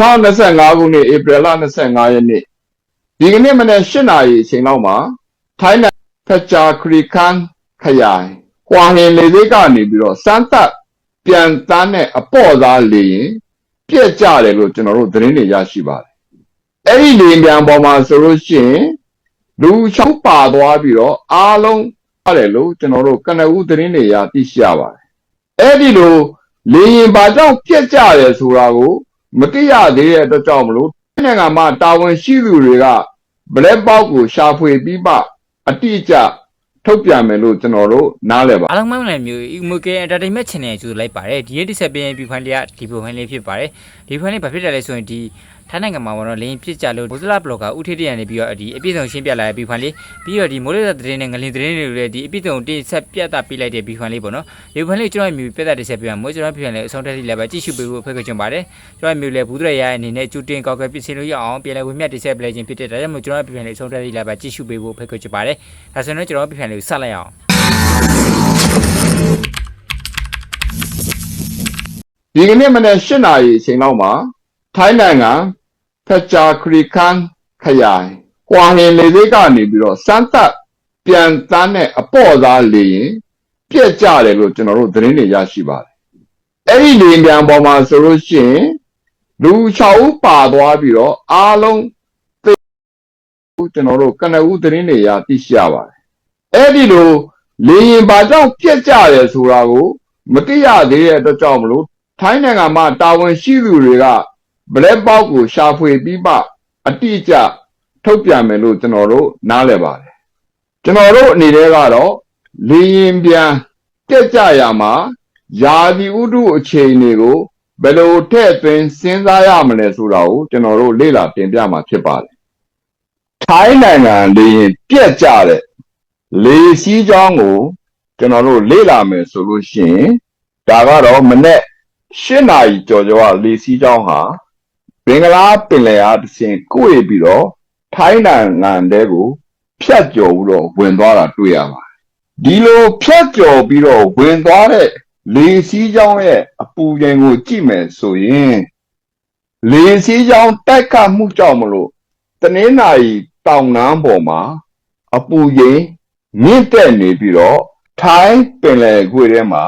2025ခုနှစ်ဧပြီလ25ရက်နေ့ဒီကနေ့မနေ့8နာရီအချိန်လောက်မှာထိုင်းနိုင်ငံဖက်ချာခရီခန်ခရိုင်ဟွာဟင်လေဆိပ်ကနေပြီးတော့စမ်းသပ်ပြန်တန်းတဲ့အပေါ့သားလေရင်ပြက်ကြတယ်လို့ကျွန်တော်တို့သတင်းတွေရရှိပါတယ်အဲ့ဒီလေယာဉ်ပြန်ပေါ်မှာဆိုလို့ရှိရင်လူချောင်းပါသွားပြီးတော့အားလုံးရတယ်လို့ကျွန်တော်တို့ကနဦးသတင်းတွေရသိရှိရပါတယ်အဲ့ဒီလိုလေရင်ဘာကြောင့်ပြက်ကြတယ်ဆိုတာကို မသိရသေးတဲ့အတွက်ကြောင့်မလို့နိုင်ငံမှာတာဝန်ရှိသူတွေက black box ကိုရှာဖွေပြီးမှအတိအကျထုတ်ပြန်မယ်လို့ကျွန်တော်တို့နားလည်ပါအားလုံးမင်္ဂလာမျိုး Emoke Entertainment Channel ကျူလိုက်ပါတယ်ဒီရက်ဒီဆက်ပင်းပြဖိုင်လေးကဒီဖိုင်လေးဖြစ်ပါတယ်ဒီဖိုင်လေးဘာဖြစ်တယ်လဲဆိုရင်ဒီ ထိုင်းနိုင်ငံမှာပေါ့နော်လင်းဖြစ်ကြလို့ဘုဇလာဘလော့ဂါဦးထေးတရနေပြီးတော့ဒီအပြည့်စုံရှင်းပြလာတဲ့ဘီဖိုင်လေးပြီးတော့ဒီမိုးလေသတင်းနဲ့ငလင်သတင်းတွေလည်းဒီအပြည့်စုံတင်ဆက်ပြသပေးလိုက်တဲ့ဘီဖိုင်လေးပေါ့နော်ဒီဖိုင်လေးကျွန်တော်မျိုးပြသတင်ဆက်ပြမှာမိုးကျွန်တော်ဘီဖိုင်လေးအဆုံးထက်ထိလည်းပဲကြည့်ရှုပေးဖို့ဖိတ်ခေါ်ချင်ပါတယ်ကျွန်တော်မျိုးလည်းဘူးတရရအနေနဲ့ကျူတင်ကောက်ကပစ်စင်လို့ရအောင်ပြန်လဲဝင်မြတ်တင်ဆက်ပြလိုက်ခြင်းဖြစ်တဲ့ဒါကြောင့်မို့ကျွန်တော်ဘီဖိုင်လေးအဆုံးထက်ထိလည်းပဲကြည့်ရှုပေးဖို့ဖိတ်ခေါ်ချင်ပါတယ်ဒါဆိုရင်ကျွန်တော်ဘီဖိုင်လေးကိုဆက်လိုက်အောင်ဒီကနေ့မနေ့8နာရီအချိန်လောက်မှာထိုင်းနိုင်ငံ ဖက်ချာခရီခန်ခရိုင်ဟွာဟင်လေဆိပ်ကနေပြီးတော့စမ်းသပ်ပြန်တန်းတဲ့အပေါ့သားလေရင်ပြက်ကြတယ်လို့ကျွန်တော်တို့သတင်းတွေရရှိပါတယ်အဲ့ဒီလေယာဉ်ပြန်ပေါ်မှာဆိုလို့ရှိရင်လူ6ဦးပါသွားပြီးတော့အားလုံးသေကျွန်တော်တို့ကနဦးသတင်းတွေရသိရှိရပါတယ်အဲ့ဒီလိုလေရင်ဘာကြောင့်ပြက်ကြတယ်ဆိုတာကို မသိရသေးတဲ့အတွက်ကြောင့်မလို့ထိုင်းနိုင်ငံမှာတာဝန်ရှိသူတွေက black box ကိုရှာဖွေပြီးမှအတိအကျထုတ်ပြန်မယ်လို့ကျွန်တော်တို့နားလည်ပါတယ်ကျွန်တော်တို့အနေနဲ့ကတော့လေရင်ပြန်တက်ကြရမှာယာဒီဥတုအချိန်တွေကိုဘယ်လိုထည့်သွင်းစဉ်းစားရမလဲဆိုတာကိုကျွန်တော်တို့လေ့လာတင်ပြမှာဖြစ်ပါတယ်ထိုင်းနိုင်ငံလေရင်ပြက်ကြတဲ့လေစီးကြောင်းကိုကျွန်တော်တို့လေ့လာမယ်ဆိုလို့ရှိရင်ဒါကတော့မနေ့ရှစ်နာရီကျော်ကျော်ကလေစီးကြောင်းဟာဘ င်္ဂလားပင်လယ်အားတစ်ဆင့်ကိုယ်ပြီးတော့ထိုင်းနိုင်ငံတဲကိုဖြတ်ကျော်ပြီးတော့ဝင်သွားတာတွေ့ရပါတယ်ဒီလိုဖြတ်ကျော်ပြီးတော့ဝင်သွားတဲ့လေစီးကြောင်းရဲ့အပူချိန်ကိုကြည့်မယ်ဆိုရင်လေစီးကြောင်းတိုက်ခတ်မှုကြောင့်မလို့တနင်္လာရီတောင်နှမ်းပေါ်မှာအပူချိန်မြင့်တက်နေပြီးတော့ထိုင်းပင်လယ်ကွေ့ထဲမှာ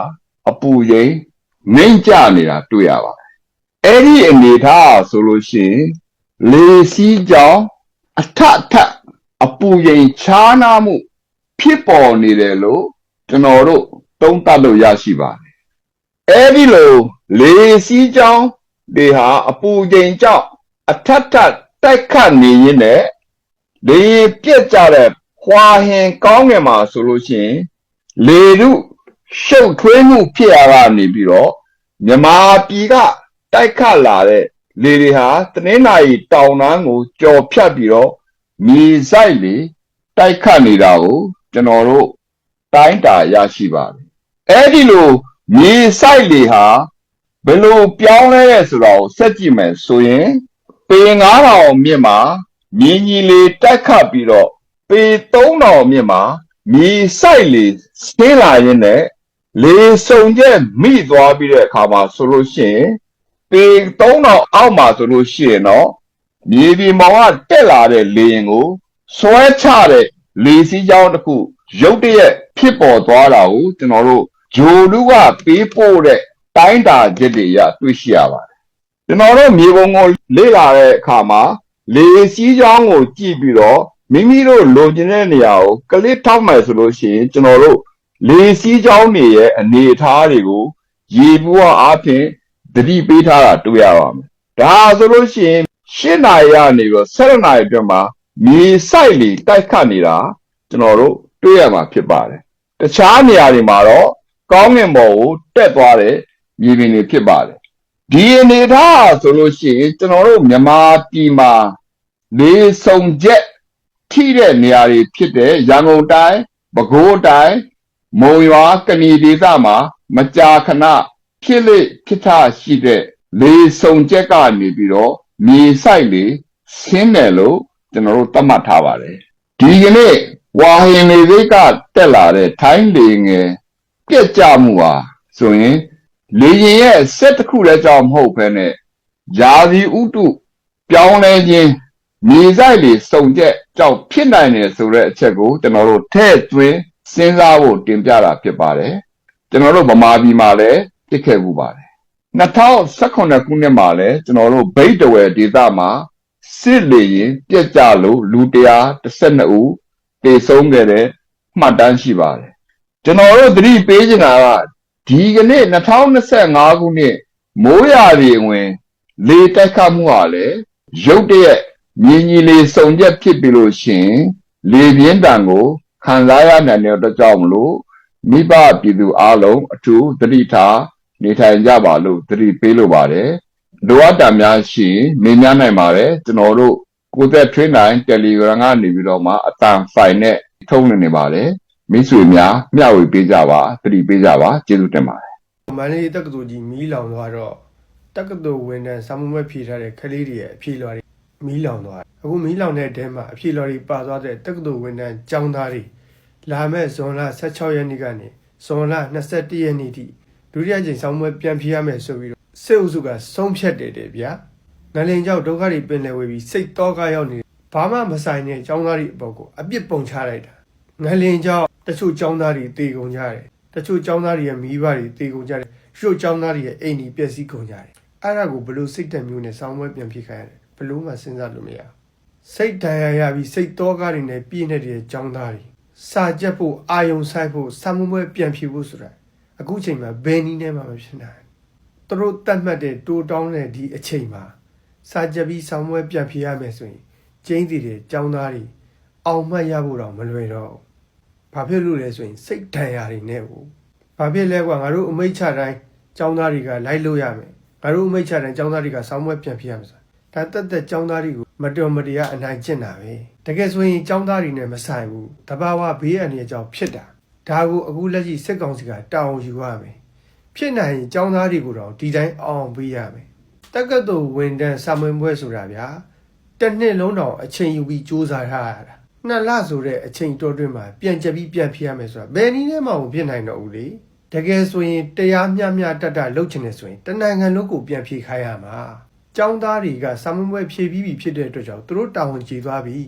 အပူချိန်မိမ့်ကြနေတာတွေ့ရပါတယ်။ အဲ့ဒီအနေထားဆိုလို့ရှိရင်လေစီးကြောင်းအထအထအပူချိန်ချားနာမှုဖြစ်ပေါ်နေတယ်လို့ကျွန်တော်တို့သုံးသပ်လို့ရရှိပါတယ်။အဲ့ဒီလိုလေစီးကြောင်းတွေဟာအပူချိန်ကြောင့်အထက်ထက်တိုက်ခတ်နေရင်းနဲ့လေပြက်ကြတဲ့ခွာဟင်ကောင်းငယ်မှာဆိုလို့ရှိရင်လေထုရှုပ်ထွေးမှုဖြစ်ရတာနေပြီးတော့မြန်မာပြည်က တိုက်ခတ်လာတဲ့လေတွေဟာတနင်္လာရီတောင်တန်းကိုကြော်ဖြတ်ပြီးတော့မြေဆိုင်လေတိုက်ခတ်နေတာကိုကျွန်တော်တို့တိုင်းတာရရှိပါတယ်။အဲ့ဒီလိုမြေဆိုင်လေဟာဘယ်လိုပြောင်းလဲရဲဆိုတာကိုစက်ကြည့်မယ်ဆိုရင်ပေ9000မြင့်မှာမြင်းကြီးလေတိုက်ခတ်ပြီးတော့ပေ3000မြင့်မှာမြေဆိုင်လေဆင်းလာရင်းနဲ့လေစုံချက်မိသွားပြီးတဲ့အခါမှာဆိုလို့ရှိရင် ပေ3000အောက်မှာဆိုလို့ရှိရင်တော့မြေပြင်မောင်ကတက်လာတဲ့လေရင်ကိုဆွဲချတဲ့လေစီးကြောင်းတစ်ခုရုတ်တရက်ဖြစ်ပေါ်သွားတာကိုကျွန်တော်တို့ဂျိုလူကပေးပို့တဲ့တိုင်းတာချက်တွေရတွေ့ရှိရပါတယ်ကျွန်တော်တို့မြေပုံကိုလေ့လာတဲ့အခါမှာလေစီးကြောင်းကိုကြည့်ပြီးတော့မိမိတို့လိုချင်တဲ့နေရာကိုကလစ်ထောက်မယ်ဆိုလို့ရှိရင်ကျွန်တော်တို့လေစီးကြောင်းတွေရဲ့အနေအထားတွေကိုရေဘူးဝအားဖြင့် သတိပေးထားတာတွေ့ရပါမယ်။ဒါဆိုလို့ရှိရင်၈နာရီကနေပြီးတော့၁၇နာရီအတွင်းမှာမြေဆိုင်လေတိုက်ခတ်နေတာကျွန်တော်တို့တွေ့ရမှာဖြစ်ပါတယ်။တခြားနေရာတွေမှာတော့ကောင်းငင်ပေါ်ကိုတက်သွားတဲ့မြေပြင်တွေဖြစ်ပါတယ်။ဒီအနေအထားဆိုလို့ရှိရင်ကျွန်တော်တို့မြန်မာပြည်မှာလေစုံချက်ထိတဲ့နေရာတွေဖြစ်တဲ့ရန်ကုန်တိုင်းပဲခူးတိုင်းမုံရွာကဏီဒေသမှာမကြာခဏ ဖြစ်လေဖြစ်ထရှိတဲ့လေစုံချက်ကနေပြီးတော့မြေဆိုင်လေဆင်းတယ်လို့ကျွန်တော်တို့သတ်မှတ်ထားပါတယ်ဒီကနေ့ဝါဟင်လေစိတ်ကတက်လာတဲ့ထိုင်းလေငယ်ပြက်ကြမှုဟာဆိုရင်လေရင်ရဲ့စက်တစ်ခုလည်းကြောင့်မဟုတ်ဘဲနဲ့။ယာစီဥတုပြောင်းလဲခြင်းမြေဆိုင်တွေစုံချက်ကြောင့်ဖြစ်နိုင်တယ်ဆိုတဲ့အချက်ကိုကျွန်တော်တို့ထဲ့သွင်းစဉ်းစားဖို့တင်ပြတာဖြစ်ပါတယ်။ကျွန်တော်တို့ဗမာပြည်မှာလည်း ဖြစ်ခဲ့မှုပါတယ်။2018ခုနှစ်မှာလည်းကျွန်တော်တို့ဗိတ်တဝယ်ဒေသမှာစစ်လေရင်ပြက်ကြလို့လူ112ဦးတေဆုံးခဲ့တဲ့မှတ်တမ်းရှိပါတယ်။ကျွန်တော်တို့သတိပေးချင်တာကဒီကနေ့2025ခုနှစ်မိုးရာသီဝင် လေတိုက်ခတ်မှုဟာလည်းရုတ်တရက်မြင်းကြီးလေးစုံချက်ဖြစ်ပြီလို့ရှရင်လေပြင်းတံကိုခံစားရနိုင်တဲ့အတွက်ကြောင့်မလို့မိဘပြည်သူအလုံးအထူးသတိထား နေထိုင်ကြပါလို့သတိပေးလိုပါတယ်လိုအပ်တာများရှိရင်နေများနိုင်ပါတယ်ကျွန်တော်တို့ကိုသက်ထွေးနိုင် Telegram ကနေပြီးတော့မှအတန်ဖိုင်နဲ့ထုံးနေနေပါတယ်မိတ်ဆွေများမျှဝေပေးကြပါသတိပေးကြပါကျေးဇူးတင်ပါတယ်မန္တလေးတက္ကသိုလ်ကြီးမီးလောင်သွားတော့တက္ကသိုလ်ဝန်ထမ်းစာမှုမဲ့ဖြေထားတဲ့ကလေးတွေရဲ့အဖြေလွှာတွေမီးလောင်သွားတယ်အခုမီးလောင်တဲ့တဲမှာအဖြေလွှာတွေပါသွားတဲ့တက္ကသိုလ်ဝန်ထမ်းကျောင်းသားတွေလာမဲ့ဇွန်လ16ရက်နေ့ကနေဇွန်လ21ရက်နေ့ထိ ဒုတိယကြိမ်စာမှုမဲ့ပြန်ဖြေရမယ်ဆိုပြီးတော့စစ်အုပ်စုကဆုံးဖြတ်တယ်တဲ့ဗျာငလင်ကြောက်ဒုက္ခတွေပင်လယ်ဝေးပြီးစိတ်တော့ကားရောက်နေတယ်ဘာမှမဆိုင်တဲ့ကျောင်းသားတွေအပေါ်ကိုအပြစ်ပုံချလိုက်တာငလင်ကြောက်တချို့ကျောင်းသားတွေတေကုန်ကြတယ်တချို့ကျောင်းသားတွေရဲ့မိဘတွေတေကုန်ကြတယ်ရွှတ်ကျောင်းသားတွေရဲ့အိမ်ကြီးပျက်စီးကုန်ကြတယ်အဲ့ဒါကိုဘလို့စိတ်တက်မျိုးနဲ့ဆောင်းပွဲပြန်ဖြစ်ခိုင်းရတယ်ဘလို့မှစဉ်းစားလို့မရဘူးစိတ်တန်ရာရပြီးစိတ်တော့ကားတွေနဲ့ပြည့်နေတဲ့ကျောင်းသားတွေစာကြက်ဖို့အာယုံဆိုင်ဖို့စာမပွဲပြန်ဖြစ်ဖို့ဆိုတာ အခုချိန်မှာဘယ်နည်းနဲ့မှမဖြစ်နိုင်သူတို့တတ်မှတ်တဲ့တိုးတောင်းတဲ့ဒီအချိန်မှာစာကြပ်ပြီးဆောင်းပွဲပြန်ဖြေရမယ်ဆိုရင်ကျင်းစီတွေကြောင်းသားတွေအောင်မှတ်ရဖို့တော့မလွယ်တော့ဘာဖြစ်လို့လဲဆိုရင်စိတ်ဒဏ်ရာတွေနဲ့ဘူးဘာဖြစ်လဲကွာငါတို့အမိတ်ချတိုင်းကျောင်းသားတွေကလိုက်လို့ရမယ်ငါတို့အမိတ်ချတိုင်းကျောင်းသားတွေကဆောင်းပွဲပြန်ပြရမှာဒါတက်တက်ကျောင်းသားတွေကိုမတော်မတရားအနိုင်ကျင့်တာပဲတကယ်ဆိုရင်ကျောင်းသားတွေနဲ့မဆိုင်ဘူးတဘာဝဘေးအန္တရာယ်ကြောင့်ဖြစ်တာ ဒါကိုအခုလက်ရှိစစ်ကောင်စီကတာဝန်ယူရမယ်ဖြစ်နိုင်ရင်ចောင်းသားတွေကိုတော့ဒီတိုင်းအောင်ပေးရမယ်တက္ကသိုလ်ဝန်တန်းစာမွေးပွဲဆိုတာဗျာတစ်နှစ်လုံးတော့အချိန်ယူပြီးစူးစမ်းထားရတာနှစ်လဆိုတဲ့အချိန်တော်တွင်းမှာပြန်ကြက်ပြီးပြန်ဖြစ်ရမယ်ဆိုတာဘယ်နည်းနဲ့မှမဖြစ်နိုင်တော့ဘူးလေတကယ်ဆိုရင်တရားမျှမျှတတလှုပ်ချင်တယ်ဆိုရင်တနိုင်ငံလုံးကိုပြန်ဖြေခိုင်းရမှာចောင်းသားတွေကစာမပွဲဖြေပြီးပြီဖြစ်တဲ့အတွက်ကြောင့်သူတို့တာဝန်ကျေသွားပြီ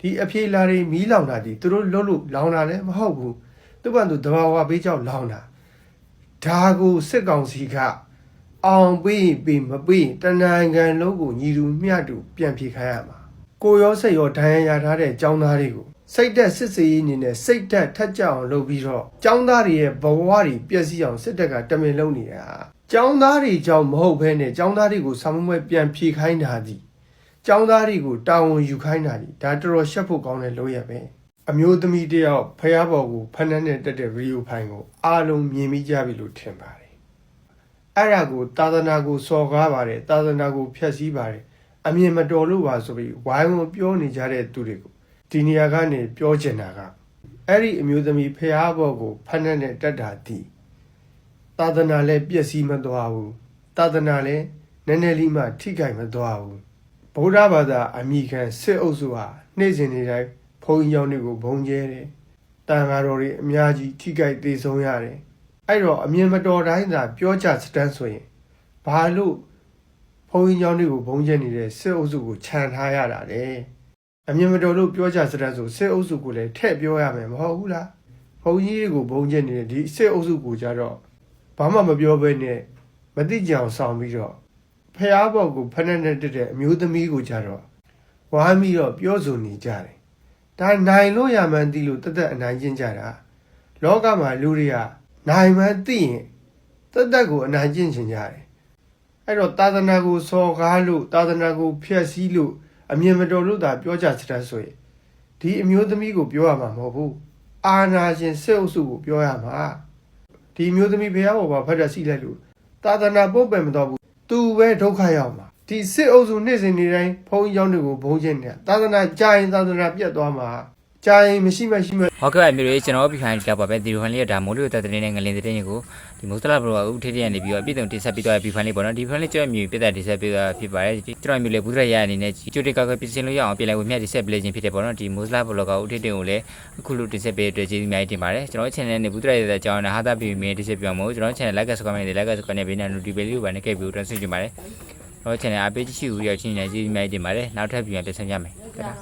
ဒီအဖြေလာတွေမီးလောင်တာဒီသူတို့လှုပ်လို့လောင်တာလည်းမဟုတ်ဘူး သူ့ဘန်သူတဘာဝဘေးကြောင့်လောင်တာဒါကိုစစ်ကောင်စီကအောင်ပေးပေးမပေးတနိုင်ငံလုံးကိုညီတူမျှတူပြန်ဖြေခိုင်းရမှာကိုရောစိတ်ရောဒဏ်ရာရထားတဲ့ចောင်းသားတွေကို စိတ်တက်စစ်စေးအနေနဲ့စိတ်တက်ထက်ကြအောင်လုပ်ပြီးတော့ចောင်းသားတွေရဲ့ဘဝတွေပျက်စီးအောင်စစ်တပ်ကတမင်လုပ်နေတာចောင်းသားတွေကြောင့်မဟုတ်ဘဲနဲ့ចောင်းသားတွေကိုဆောင်းမွဲပြန်ဖြေခိုင်းတာဒီចောင်းသားတွေကိုတာဝန်ယူခိုင်းတာဒီဒါတော်တော်ရှက်ဖို့ကောင်းတဲ့လုပ်ရပဲ အမျိုးသမီးတယောက်ဖះဘော်ကိုဖဏန်းနဲ့တက်တဲ့ဗီဒီယိုဖိုင်ကိုအားလုံးမြင်မိကြပြီလို့ထင်ပါတယ်အဲ့ဒါကိုသာသနာကိုစော်ကားပါတယ်သာသနာကိုဖျက်ဆီးပါတယ်အမြင်မတော်လို့ပါဆိုပြီးဝိုင်းဝန်းပြောနေကြတဲ့သူတွေကိုဒီနေရာကနေပြောချင်တာကအဲ့ဒီအမျိုးသမီးဖះဘော်ကိုဖဏန်းနဲ့တက်တာဒီသာသနာလည်းပျက်စီးမသွားဘူးသာသနာလည်းနည်းနည်းလေးမှထိခိုက်မသွားဘူးဗုဒ္ဓဘာသာအမိခံစစ်အုပ်စုဟာနေ့စဉ်နေ့တိုင်း ဘုန်းကြီးကျောင်းတွေကိုဘုံကျဲတယ်တန်ဃာတော်တွေအများကြီးထိခိုက်သေးဆုံးရတယ်အဲ့တော့အမြင်မတော်တိုင်းသာပြောကြစတန်းဆိုရင်ဘာလို့ဘုန်းကြီးကျောင်းတွေကိုဘုံကျဲနေတဲ့စစ်အုပ်စုကိုခြံထားရတာလဲအမြင်မတော်လို့ပြောကြစတဲ့ဆိုစစ်အုပ်စုကိုလည်းထည့်ပြောရမယ်မဟုတ်ဘူးလားဘုံကြီးတွေကိုဘုံကျက်နေတဲ့ဒီစစ်အုပ်စုကိုကြတော့ဘာမှမပြောဘဲနဲ့မတိကြအောင်ဆောင်ပြီးတော့ဖះဘောက်ကိုဖက်နဲ့တက်တဲ့အမျိုးသမီးကိုကြတော့ဝိုင်းပြီးတော့ပြောဆိုနေကြတယ် ဒါနိုင်လို့ရမှန်းသိလို့တသက်အနိုင်ကျင့်ကြတာလောကမှာလူတွေကနိုင်မှန်းသိရင်တသက်ကိုအနိုင်ကျင့်ချင်ကြတယ်အဲ့တော့သာသနာကိုစော်ကားလို့သာသနာကိုဖျက်ဆီးလို့အမြင်မတော်လို့သာပြောကြစတဲ့ဆိုရင်ဒီအမျိုးသမီးကိုပြောရမှာမဟုတ်ဘူးအာနာရှင်စစ်အုပ်စုကိုပြောရမှာဒီအမျိုးသမီးဘုရားဘောပါဖတ်တဲ့စီလိုက်လို့သာသနာပုတ်ပယ်မတော်ဘူးသူပဲဒုက္ခရောက်မှာ ဒီစစ်အုပ်စုနေ့စဉ်နေ့တိုင်းဘုန်းကြီးကျောင်းတွေကိုဘုန်းချင်းနေတာသာသနာကြာရင်သာသနာပြတ်သွားမှာကြာရင်မရှိမရှိမဟုတ်ကဲ့အမျိုးတွေကျွန်တော်ပြည်ခိုင်းကြပါပဲဒီလိုဟန်လေးကဒါမိုးလေးတက်တဲ့နဲ့ငလင်တဲ့ရင်ကိုဒီမိုးစလာဘရောကဥထေးတဲ့နေပြီးတော့အပြည့်စုံတင်ဆက်ပြီးတော့ပြည်ခိုင်းလေးပေါ့နော်ဒီဖိုင်လေးကျွန်တော်မျိုးပြတဲ့တင်ဆက်ပြီးတော့ဖြစ်ပါတယ်ကျွန်တော်မျိုးလေးဘူးရရအနေနဲ့ကျွတ်တိကောက်ကပြင်ဆင်လို့ရအောင်ပြင်လိုက်ဝင်မြတ်တင်ဆက်ပေးခြင်းဖြစ်တယ်ပေါ့နော်ဒီမိုးစလာဘရောကဥထေးတဲ့ကိုလည်းအခုလိုတင်ဆက်ပေးတဲ့အတွက်ကျေးဇူးအများကြီးတင်ပါတယ်ကျွန်တော် channel နဲ့ဘူးရရတဲ့အကြောင်းနဲ့ဟာတာပြည်မင်းတင်ဆက်ပြအောင်မို့ကျွန်တော် channel like ဆက်ကမနဲ့ like ဆက်ကနဲ့ဘေးနဲ့ notification လေးကိုပါနေခဲ့ပြီးတော့ဆွင့်ကြပါတယ် တော့ channel အပေးကြည့်ရှုပြီးတော့ချင်းနေကြည့်နေတင်ပါတယ်နောက်ထပ်ပြန်ပြန်ဆက်ကြမယ်တဒါ